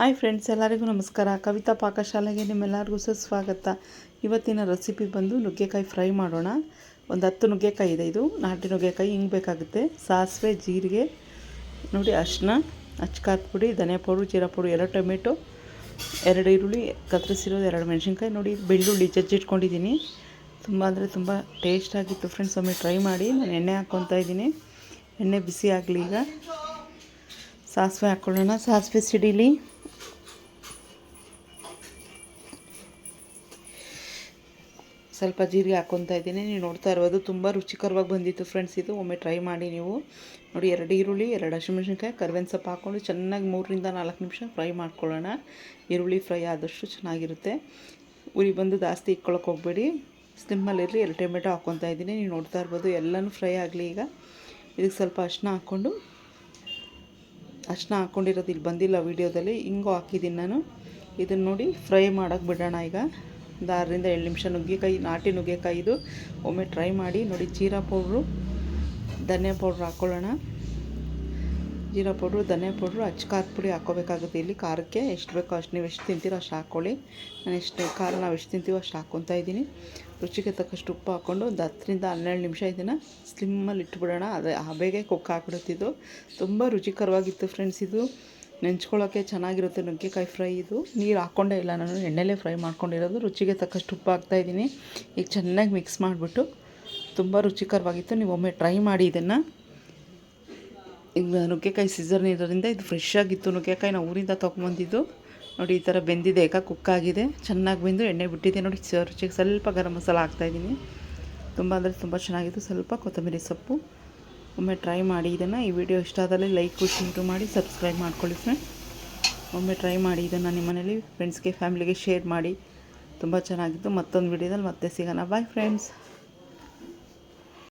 Hi friends, ಎಲ್ಲರಿಗೂ ನಮಸ್ಕಾರ. ಕವಿತಾ ಪಾಕಶಾಲೆಗೆ ನಿಮ್ಮೆಲ್ಲರಿಗೂ ಸುಸ್ವಾಗತ. ಇವತ್ತಿನ ರೆಸಿಪಿ ಬಂದು ನುಗ್ಗೆಕಾಯಿ ಫ್ರೈ ಮಾಡೋಣ. ಒಂದು ಹತ್ತು ನುಗ್ಗೆಕಾಯಿ ಇದೆ ಇದು. ನಾಟಿ ನುಗ್ಗೆಕಾಯಿ ಹಿಂಗೆ ಬೇಕಾಗುತ್ತೆ. ಸಾಸಿವೆ, ಜೀರಿಗೆ, ನೋಡಿ ಅರಿಶಿನ ಅಚ್ಕಾರದ ಪುಡಿ ಧನಿಯಾ ಪೌಡ್ರು ಜೀರಾ ಪೌಡ್ರು ಎರಡು ಟೊಮೆಟೊ, ಎರಡು ಈರುಳ್ಳಿ, ಕತ್ತರಿಸಿರೋದು ಎರಡು ಮೆಣಸಿನ್ಕಾಯಿ. ನೋಡಿ, ಬೆಳ್ಳುಳ್ಳಿ ಜಜ್ಜಿಟ್ಕೊಂಡಿದ್ದೀನಿ. ತುಂಬ ಅಂದರೆ ತುಂಬ ಟೇಸ್ಟಾಗಿತ್ತು ಫ್ರೆಂಡ್ಸ್ ಒಮ್ಮೆ ಟ್ರೈ ಮಾಡಿ. ನಾನು ಎಣ್ಣೆ ಹಾಕ್ಕೊತಾ ಇದ್ದೀನಿ. ಎಣ್ಣೆ ಬಿಸಿ ಆಗಲಿ ಈಗ. ಸಾಸಿವೆ ಹಾಕ್ಕೊಳ್ಳೋಣ ಸಾಸಿವೆ ಸಿಡಿಲಿ. ಸ್ವಲ್ಪ ಜೀರಿಗೆ ಹಾಕ್ಕೊತಾ ಇದ್ದೀನಿ. ನೀವು ನೋಡ್ತಾ ಇರ್ಬೋದು ತುಂಬ ರುಚಿಕರವಾಗಿ ಬಂದಿತ್ತು ಫ್ರೆಂಡ್ಸ್ ಇದು ಒಮ್ಮೆ ಟ್ರೈ ಮಾಡಿ ನೀವು. ನೋಡಿ, ಎರಡು ಈರುಳ್ಳಿ, ಎರಡು ಹಸಿಮೆಣಸಿನ್ಕಾಯಿ, ಕರ್ಬೇವಿನ ಸೊಪ್ಪು ಹಾಕ್ಕೊಂಡು ಚೆನ್ನಾಗಿ ಮೂರರಿಂದ ನಾಲ್ಕು ನಿಮಿಷ ಫ್ರೈ ಮಾಡ್ಕೊಳ್ಳೋಣ. ಈರುಳ್ಳಿ ಫ್ರೈ ಆದಷ್ಟು ಚೆನ್ನಾಗಿರುತ್ತೆ. ಉರಿ ಬಂದು ಜಾಸ್ತಿ ಇಕ್ಕೊಳಕ್ಕೆ ಹೋಗಬೇಡಿ. ಸ್ಲಿಮ್ಮಲ್ಲಿರಲಿ ಎರಡು ಟೊಮೆಟೊ ಹಾಕ್ಕೊತಾ ಇದ್ದೀನಿ. ನೀವು ನೋಡ್ತಾ ಇರ್ಬೋದು ಎಲ್ಲನೂ ಫ್ರೈ ಆಗಲಿ ಈಗ. ಇದಕ್ಕೆ ಸ್ವಲ್ಪ ಅರಿಶಿನ ಹಾಕ್ಕೊಂಡು ಅರಿಶಿನ ಹಾಕ್ಕೊಂಡಿರೋದು ಇಲ್ಲಿ ಬಂದಿಲ್ಲ ವೀಡಿಯೋದಲ್ಲಿ ಹಿಂಗೂ ಹಾಕಿದ್ದೀನಿ ನಾನು. ಇದನ್ನು ನೋಡಿ ಫ್ರೈ ಮಾಡೋಕ್ಕೆ ಬಿಡೋಣ ಈಗ. ಒಂದು ಆರರಿಂದ ಏಳು ನಿಮಿಷ ನುಗ್ಗೆಕಾಯಿ, ನಾಟಿ ನುಗ್ಗೆಕಾಯಿದು. ಒಮ್ಮೆ ಟ್ರೈ ಮಾಡಿ ನೋಡಿ, ಜೀರಾ ಪೌಡ್ರು, ಧನಿಯಾ ಪೌಡ್ರ್ ಹಾಕ್ಕೊಳ್ಳೋಣ ಜೀರಾ ಪೌಡ್ರು, ಧನಿಯಾ ಪೌಡ್ರು, ಅಚ್ಚ ಖಾರದ ಪುಡಿ ಹಾಕ್ಕೋಬೇಕಾಗುತ್ತೆ. ಇಲ್ಲಿ ಖಾರಕ್ಕೆ ಎಷ್ಟು ಬೇಕೋ ಅಷ್ಟು ನೀವು ಎಷ್ಟು ತಿಂತೀರೋ ಅಷ್ಟು ಹಾಕ್ಕೊಳ್ಳಿ ನಾನು ಎಷ್ಟು ಖಾರ, ನಾವು ಎಷ್ಟು ತಿಂತೀವೋ ಅಷ್ಟು ಹಾಕ್ಕೊತಾ ಇದ್ದೀನಿ. ರುಚಿಗೆ ತಕ್ಕಷ್ಟು ಉಪ್ಪು ಹಾಕ್ಕೊಂಡು ಒಂದು ಹತ್ತರಿಂದ ಹನ್ನೆರಡು ನಿಮಿಷ ಇದನ್ನು ಸ್ಲಿಮ್ಮಲ್ಲಿ ಇಟ್ಬಿಡೋಣ. ಅದೇ ಬೇಗ ಕುಕ್ ಹಾಕ್ಬಿಡುತ್ತಿದ್ದು ತುಂಬ ರುಚಿಕರವಾಗಿತ್ತು ಫ್ರೆಂಡ್ಸ್ ಇದು. ನೆಂಚ್ಕೊಳ್ಳೋಕ್ಕೆ ಚೆನ್ನಾಗಿರುತ್ತೆ ನುಗ್ಗೆಕಾಯಿ ಫ್ರೈ ಇದು. ನೀರು ಹಾಕ್ಕೊಂಡೇ ಇಲ್ಲ ನಾನು, ಎಣ್ಣೆಲೇ ಫ್ರೈ ಮಾಡ್ಕೊಂಡಿರೋದು. ರುಚಿಗೆ ತಕ್ಕಷ್ಟು ಉಪ್ಪು ಹಾಕ್ತಾಯಿದ್ದೀನಿ ಈಗ ಚೆನ್ನಾಗಿ ಮಿಕ್ಸ್ ಮಾಡಿಬಿಟ್ಟು ತುಂಬ ರುಚಿಕರವಾಗಿತ್ತು. ನೀವು ಒಮ್ಮೆ ಟ್ರೈ ಮಾಡಿ ಇದನ್ನು. ಈಗ ನುಗ್ಗೆಕಾಯಿ ಸೀಸನ್ ಇರೋದ್ರಿಂದ ಇದು ಫ್ರೆಶ್ ಆಗಿತ್ತು. ನುಗ್ಗೆಕಾಯಿ ನಾವು ಊರಿಂದ ತೊಗೊಂಬಂದಿದ್ದು. ನೋಡಿ, ಈ ಥರ ಬೆಂದಿದೆ. ಈಗ ಕುಕ್ಕಾಗಿದೆ ಚೆನ್ನಾಗಿ ಬೆಂದು ಎಣ್ಣೆ ಬಿಟ್ಟಿದೆ. ನೋಡಿ ರುಚಿಗೆ ಸ್ವಲ್ಪ ಗರಂ ಮಸಾಲ ಹಾಕ್ತಾಯಿದ್ದೀನಿ ತುಂಬ ಅಂದರೆ ತುಂಬ ಚೆನ್ನಾಗಿತ್ತು. ಸ್ವಲ್ಪ ಕೊತ್ತಂಬರಿ ಸೊಪ್ಪು. ಒಮ್ಮೆ ಟ್ರೈ ಮಾಡಿ ಇದನ್ನು. ಈ ವಿಡಿಯೋ ಇಷ್ಟ ಆದಲ್ಲಿ ಲೈಕ್ ಶೇರು ಮಾಡಿ ಸಬ್ಸ್ಕ್ರೈಬ್ ಮಾಡ್ಕೊಳ್ಳಿ ಫ್ರೆಂಡ್ ಒಮ್ಮೆ ಟ್ರೈ ಮಾಡಿ ಇದನ್ನು ನಿಮ್ಮ ಮನೇಲಿ ಫ್ರೆಂಡ್ಸ್ಗೆ ಫ್ಯಾಮಿಲಿಗೆ ಶೇರ್ ಮಾಡಿ. ತುಂಬ ಚೆನ್ನಾಗಿತ್ತು. ಮತ್ತೊಂದು ವಿಡಿಯೋದಲ್ಲಿ ಮತ್ತೆ ಸಿಗೋಣ. Bye friends